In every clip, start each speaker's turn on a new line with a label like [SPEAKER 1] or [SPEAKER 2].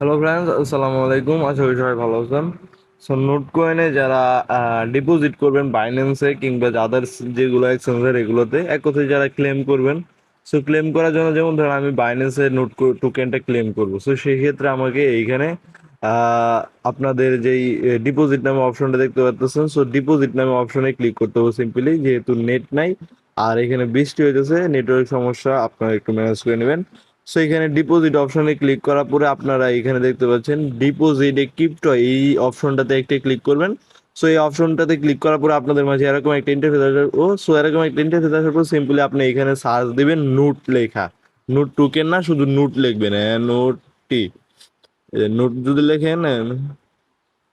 [SPEAKER 1] Hello friends আসসালামু আলাইকুম আশা করি সবাই ভালো আছেন। সো নোট কয়েনে যারা ডিপোজিট করবেন বাইন্যান্সে কিংবা আদার্স যেগুলো এক্সচেঞ্জের এগুলোতে, এক কথায় যারা ক্লেম করবেন সো ক্লেম করার জন্য যেমন ধরেন আমি বাইন্যান্সে নোট টোকেনটা ক্লেম করব। সো সেই ক্ষেত্রে আমাকে এইখানে আপনাদের যেই ডিপোজিট নামে অপশনটা দেখতে পাচ্ছেন সো ডিপোজিট নামে অপশনে ক্লিক করতে হবে সিম্পলি যেহেতু নেট নাই, আর এখানে বৃষ্টি হইতেছে নেটওয়ার্ক সমস্যা, আপনারা একটু ম্যানেজ করে নেবেন। সো এখানে ডিপোজিট অপশনে ক্লিক করার পরে আপনারা এখানে দেখতে পাচ্ছেন ডিপোজিট এ ক্রিপ্টো এই অপশনটাতে একটা ক্লিক করবেন। সো এই অপশনটাতে ক্লিক করার পরে আপনাদের মাঝে এরকম একটা ইন্টারফেস আসবে। ও সো এরকম একটা ইন্টারফেস আসার পর সিম্পলি আপনি এখানে সার্চ দিবেন নোট লেখা। নোট টুকেন না, শুধু নোট লিখবেন নোট টি নোট যদি লেখেন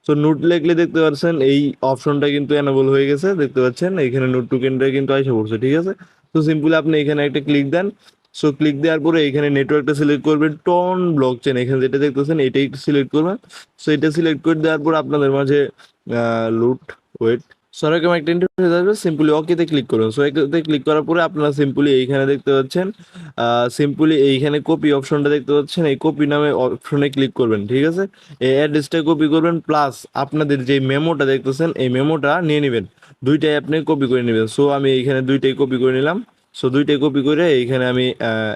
[SPEAKER 1] সো নোট লিখলে দেখতে পাচ্ছেন এই অপশনটা কিন্তু এনাবল হয়ে গেছে, দেখতে পাচ্ছেন। এখানে নোট টুকেনটা কিন্তু আইসা পড়ছে, ঠিক আছে? তো সিম্পলি আপনি এখানে একটা ক্লিক দেন। সো ক্লিক দেওয়ার পরে এখানে নেটওয়ার্কটা সিলেক্ট করবেন টন ব্লক চেন এখানে যেটা দেখতেছেন, এটাই সিলেক্ট করবেন। সো এটা সিলেক্ট করে দেওয়ার পর আপনাদের মাঝে লুট ওয়েট সো এরকম একটা ইন্টারফেস আসবে সিম্পলি ওকেতে ক্লিক করুন। সো এতে ক্লিক করার পরে আপনারা সিম্পলি এইখানে দেখতে পাচ্ছেন সিম্পলি এইখানে কপি অপশনটা দেখতে পাচ্ছেন। এই কপি নামে অপশনে ক্লিক করবেন, ঠিক আছে? এই অ্যাড্রেসটা কপি করবেন প্লাস আপনাদের যে মেমোটা দেখতেছেন, এই মেমোটা নিয়ে নেবেন। দুইটাই আপনি কপি করে নেবেন। সো আমি এইখানে দুইটাই কপি করে নিলাম। সো দুইটা কপি করে এইখানে আমি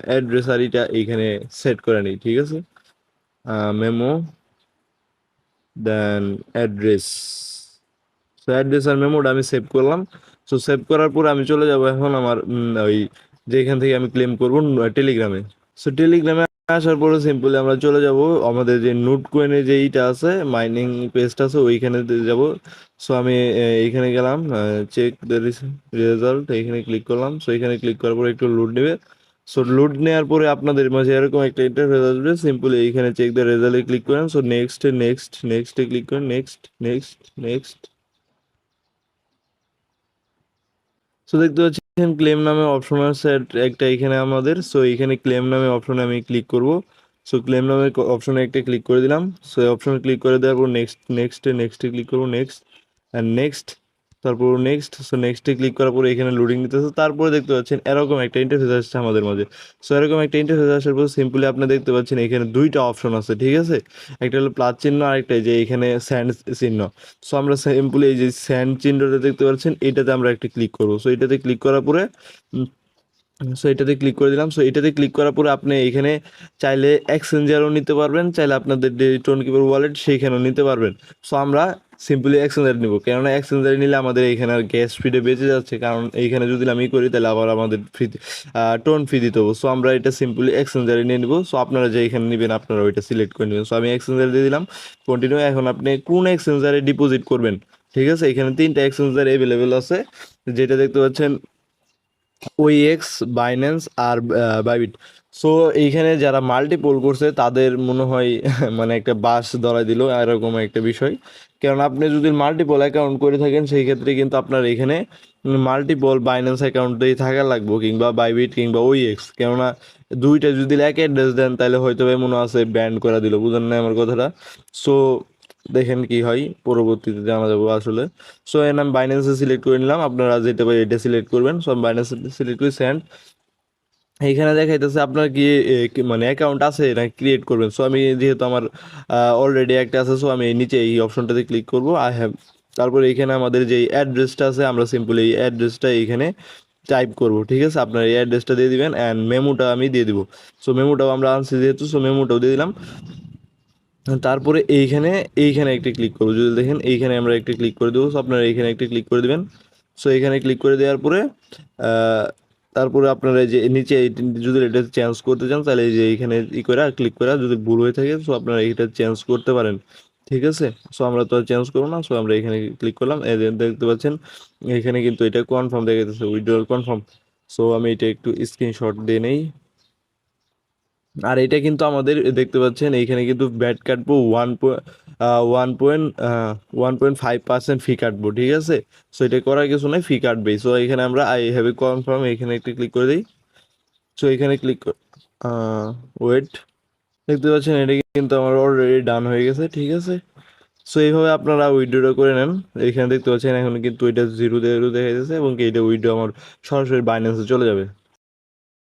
[SPEAKER 1] অ্যাড্রেস আর এটা এইখানে সেট করে নিই, ঠিক আছে? মেমো দেন অ্যাড্রেস সো অ্যাড্রেস আর মেমোটা আমি সেভ করলাম। সো সেভ করার পর আমি চলে যাব এখন আমার ওই যেখান থেকে আমি ক্লেম করব, টেলিগ্রামে। সো টেলিগ্রামে আসার পরে সিম্পলি আমরা চলে যাব আমাদের যে নোট কয়েনের যে এইটা আছে মাইনিং পেজটা আছে, ওইখানে যাব। সো আমি এইখানে গেলাম চেক রেজাল্ট এইখানে ক্লিক করলাম। সো এখানে ক্লিক করার পরে একটু লোড নেবে। সো লোড নেওয়ার পরে আপনাদের মাঝে এরকম একটা ইন্টারফেস আসবে। সিম্পলি এইখানে চেক দ্য রেজাল্টে ক্লিক করেন। সো নেক্সট নেক্সট নেক্সটে ক্লিক করেন। নেক্সট নেক্সট নেক্সট সো দেখতে পাচ্ছেন ক্লেম নামে অপশন আছে একটা এখানে আমাদের। সো এখানে ক্লেম নামে অপশনে আমি ক্লিক করব। সো ক্লেম নামে অপশনে একটা ক্লিক করে দিলাম। সো অপশন ক্লিক করে দেওয়ার পর নেক্সট নেক্সটে নেক্সটে ক্লিক করব নেক্সট অ্যান্ড নেক্সট তারপর নেক্সট সো নেক্সটে ক্লিক করার পরে এখানে লোডিং নিতেছে তারপরে দেখতে পাচ্ছেন এরকম একটা ইন্টারফেস আসছে আমাদের মাঝে। সো এরকম একটা ইন্টারফেস আসার পর সিম্পলি আপনি দেখতে পাচ্ছেন এখানে দুইটা অপশন আছে, ঠিক আছে? একটা হলো প্লাস চিহ্ন আর একটা যে এখানে স্যান্ড চিহ্ন। সো আমরা সিম্পলি এই যে স্যান্ড চিহ্নটা দেখতে পাচ্ছেন, এটাতে আমরা একটা ক্লিক করব। সো এটাতে ক্লিক করার পরে সো এটাতে ক্লিক করে দিলাম। সো এটাতে ক্লিক করার পরে আপনি এখানে চাইলে এক্সচেঞ্জারও নিতে পারবেন, চাইলে আপনাদের টোন কিপার ওয়ালেট সেইখানেও নিতে পারবেন। সো আমরা সিম্পলি এক্সচেঞ্জার নিব। কেননা এক্সচেঞ্জারে নিলে আমাদের এইখানে আর গ্যাস ফিডে বেঁচে যাচ্ছে। কারণ এইখানে যদি আমি করি, তাহলে আবার আমাদের ফ্রি টোন ফি দিতে হবে। সো আমরা এটা সিম্পলি এক্সচেঞ্জারে নিয়ে নিব। সো আপনারা যে এখানে নেবেন, আপনারা ওইটা সিলেক্ট করে নেবেন। সো আমি এক্সচেঞ্জার দিয়ে দিলাম। কন্টিনিউ এখন আপনি কোন এক্সচেঞ্জারে ডিপোজিট করবেন? ঠিক আছে? এখানে তিনটা এক্সচেঞ্জার অ্যাভেলেবেল আছে। যেটা দেখতে পাচ্ছেন ওইএক্স বাইন্যান্স আর বাইবিট সো এইখানে যারা মাল্টিপল করছে, তাদের মনে হয় মানে একটা বাস ধরাই দিল, এরকম একটা বিষয়। কারণ আপনি যদি মাল্টিপল অ্যাকাউন্ট করে থাকেন, সেই ক্ষেত্রে কিন্তু আপনার এখানে মাল্টিপল বাইন্যান্স অ্যাকাউন্টেই থাকা লাগবে, কিংবা বাইবিট কিংবা ওইএক্স কেননা দুইটা যদি এক অ্যাড্রেস দেন, তাহলে হয়তো মনে আছে ব্যান্ড করে দিল, বুঝেন না আমার কথাটা? সো দেখেন কি হয়, পরবর্তীতে জানা যাব আসলে। সো এর আমি বাইন্যান্সে সিলেক্ট করে নিলাম। আপনারা যেটা পাই এটা সিলেক্ট করবেন। সো আমি বাইন্যান্সে সিলেক্ট করি সেন্ড এইখানে দেখাইতেছে আপনার কি মানে অ্যাকাউন্ট আছে না ক্রিয়েট করবেন। সো আমি যেহেতু আমার অলরেডি একটা আছে সো আমি নিচে এই অপশনটাতে ক্লিক করব। আই হ্যাভ তারপরে এখানে আমাদের যে অ্যাড্রেসটা আছে, আমরা সিম্পলি এই অ্যাড্রেসটা এইখানে টাইপ করব, ঠিক আছে? আপনার এই অ্যাড্রেসটা দিয়ে দিবেন অ্যান্ড মেমোটা আমি দিয়ে দিব। সো মেমোটাও আমরা আনছি যেহেতু সো মেমোটাও দিয়ে দিলাম। তারপরে এইখানে এইখানে একটা ক্লিক করব। যদি দেখেন, এইখানে আমরা একটা ক্লিক করে দেবো। সো আপনারা এইখানে একটা ক্লিক করে দেবেন। সো এখানে ক্লিক করে দেওয়ার পরে তারপরে আপনারা এই যে নিচে যদি এটা চেঞ্জ করতে চান, তাহলে এই যে এইখানে ই করে ক্লিক করে যদি ভুল হয়ে থাকে সো আপনারা এটা চেঞ্জ করতে পারেন। ঠিক আছে? সো আমরা তো আর চেঞ্জ করব না। সো আমরা এখানে ক্লিক করলাম। দেখতে পাচ্ছেন এখানে কিন্তু এটা কনফার্ম দেখা যাচ্ছে উইড্রোল কনফার্ম সো আমি এটা একটু স্ক্রিনশট দিয়ে নেই। আর এটা কিন্তু আমাদের দেখতে পাচ্ছেন, এইখানে কিন্তু ব্যাট কাটবো one one point one point five percent fee কাটবো, ঠিক আছে? সো এটা করার কিছু নাই ফি কাটবেই। সো এখানে আমরা আই হ্যাভ এ কনফার্ম এখানে একটা ক্লিক করে দিই। সো এখানে ক্লিক ওয়েট দেখতে পাচ্ছেন, এটা কিন্তু আমার অলরেডি ডান হয়ে গেছে, ঠিক আছে? সো এইভাবে আপনারা উইড্রোটা করে নেন। এখানে দেখতে পাচ্ছেন, এখন কিন্তু এটা জিরো জিরো দেখা যাচ্ছে এবং এইটা উইড্রো আমার সরাসরি বাইন্যান্সে চলে যাবে।